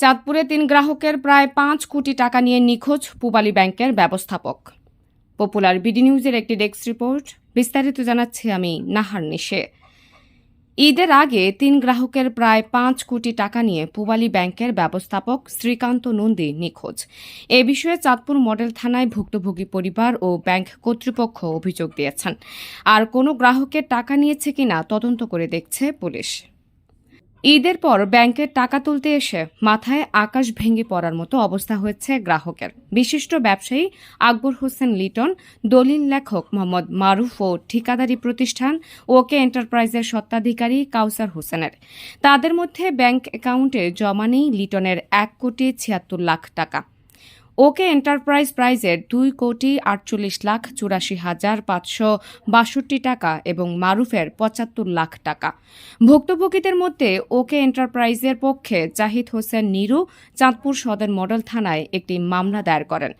চাঁদপুরে তিন গ্রাহকের প্রায় পাঁচ কোটি টাকা নিয়ে নিখোঁজ পূবালী ব্যাংকের ব্যবস্থাপক। পপুলার বিডি নিউজের একটি ডেস্ক রিপোর্ট। বিস্তারিত জানাচ্ছি আমি নাহার নিশে। ঈদের আগে তিন গ্রাহকের প্রায় পাঁচ কোটি টাকা নিয়ে পূবালী ব্যাংকের ব্যবস্থাপক শ্রীকান্ত নন্দী নিখোঁজ। এ বিষয়ে চাঁদপুর মডেল থানায় ভুক্তভোগী পরিবার ও ব্যাংক কর্তৃপক্ষ অভিযোগ দিয়েছেন। আর কোনো গ্রাহকের টাকা নিয়েছে কিনা তদন্ত করে দেখছে পুলিশ। ঈদের পর ব্যাংকের টাকা তুলতে এসে মাথায় আকাশ ভেঙে পড়ার মতো অবস্থা হয়েছে গ্রাহকের। বিশিষ্ট ব্যবসায়ী আকবর হোসেন লিটন, দলিল লেখক মোহাম্মদ মারুফ ও ঠিকাদারি প্রতিষ্ঠান ওকে এন্টারপ্রাইজের স্বত্বাধিকারী কাউসার হোসেনের। তাদের মধ্যে ব্যাংক অ্যাকাউন্টে জমা নেই লিটনের এক কোটি ছিয়াত্তর লাখ টাকা। ওকে এন্টারপ্রাইজ প্রাইজের দুই কোটি আটচল্লিশ লাখ চুরাশি হাজার পাঁচশো বাষট্টি টাকা এবং মারুফের পঁচাত্তর লাখ টাকা। ভুক্তভোগীদের মধ্যে ওকে এন্টারপ্রাইজের পক্ষে জাহিদ হোসেন নিরু চাঁদপুর সদর মডেল থানায় একটি মামলা দায়ের করেন।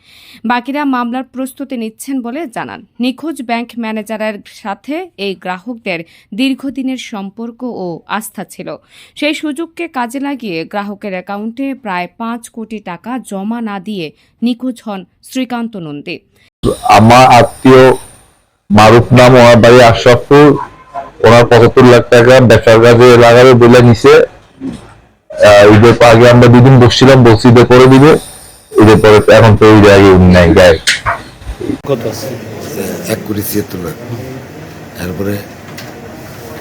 বাকিরা মামলার প্রস্তুতি নিচ্ছেন বলে জানান। নিখোঁজ ব্যাংক ম্যানেজারের সাথে এই গ্রাহকদের দীর্ঘদিনের সম্পর্ক ও আস্থা ছিল। সেই সুযোগকে কাজে লাগিয়ে গ্রাহকের অ্যাকাউন্টে প্রায় পাঁচ কোটি টাকা জমা না দিয়ে নিখোঁজ হন শ্রীকান্ত নন্দী। আমার আত্মীয় মারুফ নাম ওনার বাড়ি আশরাফপুর। ওনার পঁচাত্তর লাখ টাকা ব্যবসার কাজে লাগাবে বলে নিছে। ঈদের পর আগে আমরা দুদিন বসছিলাম বলছি ঈদে করে দিবে। ঈদের পরে তো এখন তো ঈদের আগে উনি নাই গায়ে কত আছে? এক কোটি ছিয়াত্তর লাখ। তারপরে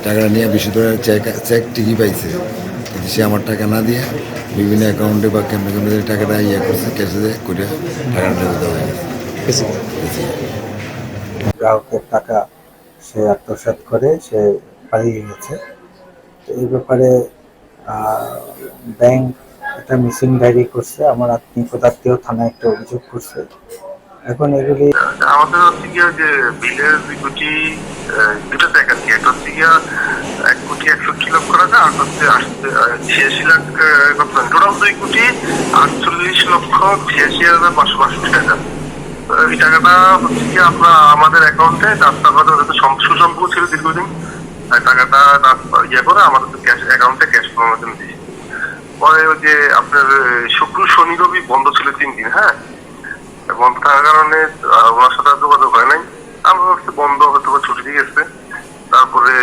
টাকাটা নিয়ে বেশি ধরে চেক চেক ঠিকই পাইছে। সে আমার টাকা না দিয়ে বিভিন্ন অ্যাকাউন্টে বা কেমনে জানি টাকাটা ইয়ে করছে ক্যাশে দিয়ে করে টাকাটা দেওয়া হয়ে গ্রাহকের টাকা সে আত্মসাৎ করে সে পালিয়ে গেছে। তো এই ব্যাপারে ব্যাংক একটা মিসিং ডায়েরি করছে। আমার আত্মীয় পদার্থীয় থানায় একটা অভিযোগ করছে। এখন এগুলি আমাদের হচ্ছে গিয়ে যে বিলের দুই কোটি দুটো টাকা কি একটা হচ্ছে গিয়া এক কোটি একষট্টি লক্ষ টাকা, আর হচ্ছে ছিয়াশি লাখ টোটাল দুই কোটি আটচল্লিশ লক্ষ ছিয়াশি হাজার পাঁচশো বাষট্টি টাকা। এই টাকাটা হচ্ছে কি আপনার আমাদের অ্যাকাউন্টে রাস্তার হয়তো সম- সুসম্পর্ক ছিল দীর্ঘদিন। টাকাটা ইয়ে করে আমাদের ক্যাশ অ্যাকাউন্টে ক্যাশ ফর্মের জন্য দিয়েছি। পরে ওই যে আপনার শুক্র, শনি, রবি বন্ধ ছিল তিন দিন হ্যাঁ? বন্ধ থাকার কারণে ওনার সাথে যোগাযোগ হয় নাই। আমরা ভাবছি বন্ধ হয়তো বা ছুটি দিয়ে গেছে তারপরে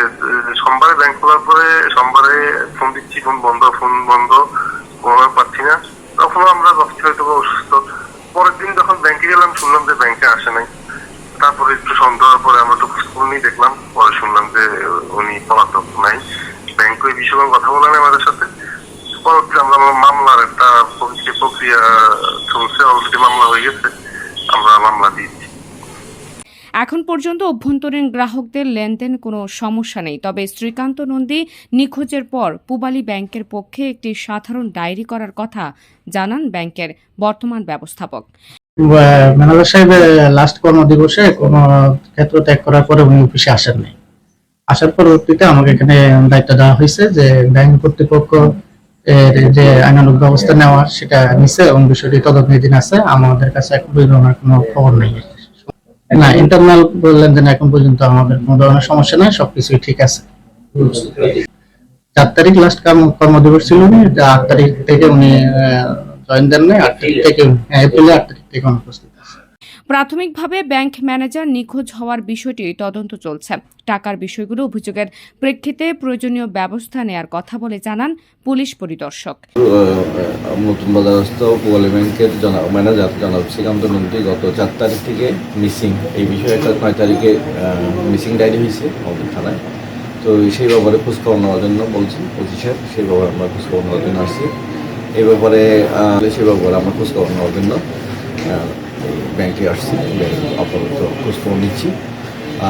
সোমবারে ব্যাংক খোলার পরে সোমবারে ফোন দিচ্ছি ফোন বন্ধ ফোন বন্ধ। কোনোভাবে পাচ্ছি না। তখন আমরা ভাবছি হয়তো বা অসুস্থ। পরের দিন যখন ব্যাংকে গেলাম, শুনলাম যে ব্যাংকে আসে নাই। তারপরে একটু হওয়ার পরে আমরা তো খোঁজ নিয়ে দেখলাম। পরে শুনলাম যে উনি পলাতক নাই। ব্যাংক ওই বিষয়ে কথা বলে নাই আমাদের সাথে। পরবর্তী আমরা মামলার একটা প্রক্রিয়া চলছে। অলরেডি মামলা হয়ে গেছে। মামলা দিয়েছি। এখন পর্যন্ত অভ্যন্তরীণ গ্রাহকদের লেনদেন কোনো সমস্যা নেই তবে শ্রীকান্ত নন্দী নিখোঁজের পর পুবালী ব্যাংকের পক্ষে একটি সাধারণ ডায়েরি করার কথা জানান ব্যাংকের বর্তমান ব্যবস্থাপক। ম্যানেজার সাহেবের লাস্ট কর্মদিবসে কোনো ক্ষেত্র ত্যাগ করার পরে উনি অফিসে আসেন নাই। আসার পরবর্তীতে আমাকে এখানে দায়িত্ব দেওয়া হয়েছে যে ব্যাংক কর্তৃপক্ষ যে আইনানুগ ব্যবস্থা নেওয়া সেটা নিছে এবং বিষয়টি তদন্তাধীন আছে। আমাদের কাছে এখন কোনো খবর নেই। না ইন্টারনাল লেনদেন এখন পর্যন্ত আমাদের কোনো ধরনের সমস্যা নাই সবকিছুই ঠিক আছে। চার তারিখ লাস্ট কর্মদিবস ছিল উনি আট তারিখ থেকে উনি জয়েন দেন নাই আট তারিখ থেকে হ্যাঁ, এপ্রিলে আট তারিখ থেকে অনুপস্থিত। প্রাথমিকভাবে ব্যাংক ম্যানেজার নিখোঁজ হওয়ার বিষয়টি তদন্ত চলছে। টাকার বিষয়গুলো অভিযোগের প্রেক্ষিতে প্রয়োজনীয় ব্যবস্থা নেয়ার কথা বলে জানান পুলিশ পরিদর্শক। নতুন বাজারস্থ পোয়ালি ব্যাংকের ম্যানেজার জনাব শ্রীকান্ত নন্দী গত চার তারিখ থেকে মিসিং। এই বিষয়ে একটা নয় তারিখে মিসিং ডায়েরি হয়েছে আমাদের থানায়। তো সেই ব্যাপারে খোঁজখবর নেওয়ার জন্য বলছি সাহেব সেই ব্যাপারে আমরা খোঁজখবর নেওয়ার জন্য আসছি। এই ব্যাপারে সেই ব্যাপারে আমরা খোঁজখবর নেওয়ার জন্য ব্যাংকে আসছি আপাতত খোঁজখবর নিচ্ছি।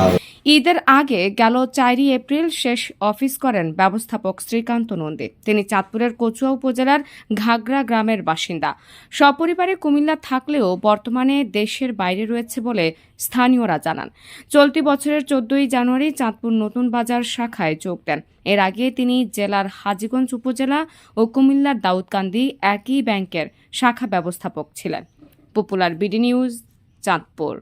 আর ঈদের আগে গেল চারই এপ্রিল শেষ অফিস করেন ব্যবস্থাপক শ্রীকান্ত নন্দী। তিনি চাঁদপুরের কচুয়া উপজেলার ঘাগড়া গ্রামের বাসিন্দা। সপরিবারে কুমিল্লা থাকলেও বর্তমানে দেশের বাইরে রয়েছে বলে স্থানীয়রা জানান। চলতি বছরের চোদ্দই জানুয়ারি চাঁদপুর নতুন বাজার শাখায় যোগ দেন। এর আগে তিনি জেলার হাজীগঞ্জ উপজেলা ও কুমিল্লার দাউদকান্দি একই ব্যাংকের শাখা ব্যবস্থাপক ছিলেন। Popular BD news Chandpur